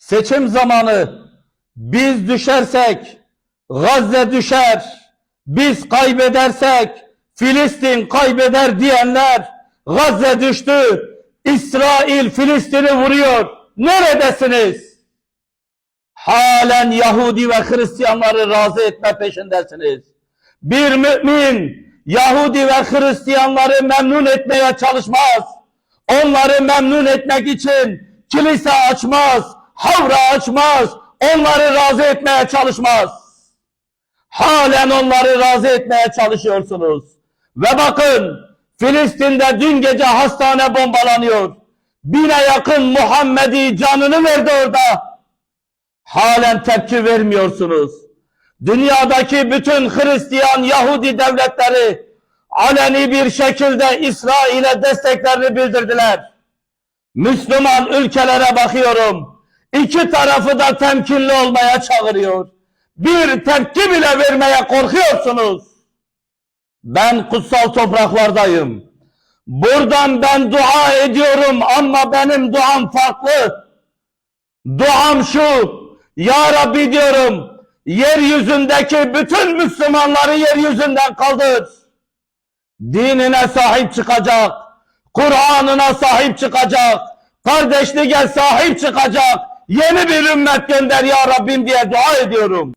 seçim zamanı biz düşersek Gazze düşer, biz kaybedersek Filistin kaybeder diyenler Gazze düştü, İsrail Filistin'i vuruyor. Neredesiniz? Halen Yahudi ve Hristiyanları razı etme peşindesiniz. Bir mümin Yahudi ve Hristiyanları memnun etmeye çalışmaz. Onları memnun etmek için kilise açmaz, havra açmaz, onları razı etmeye çalışmaz. Halen onları razı etmeye çalışıyorsunuz. Ve bakın Filistin'de dün gece hastane bombalanıyor. Bine yakın Muhammedi canını verdi orada. Halen tepki vermiyorsunuz. Dünyadaki bütün Hristiyan Yahudi devletleri aleni bir şekilde İsrail'e desteklerini bildirdiler. Müslüman ülkelere bakıyorum. İki tarafı da temkinli olmaya çağırıyor. Bir tepki bile vermeye korkuyorsunuz. Ben kutsal topraklardayım. Buradan ben dua ediyorum ama benim duam farklı. Duam şu. Ya Rabbi diyorum. Yeryüzündeki bütün Müslümanları yeryüzünden kaldır. Dinine sahip çıkacak. Kur'an'ına sahip çıkacak. Kardeşliğe sahip çıkacak. Yeni bir ümmet gönder ya Rabbim diye dua ediyorum.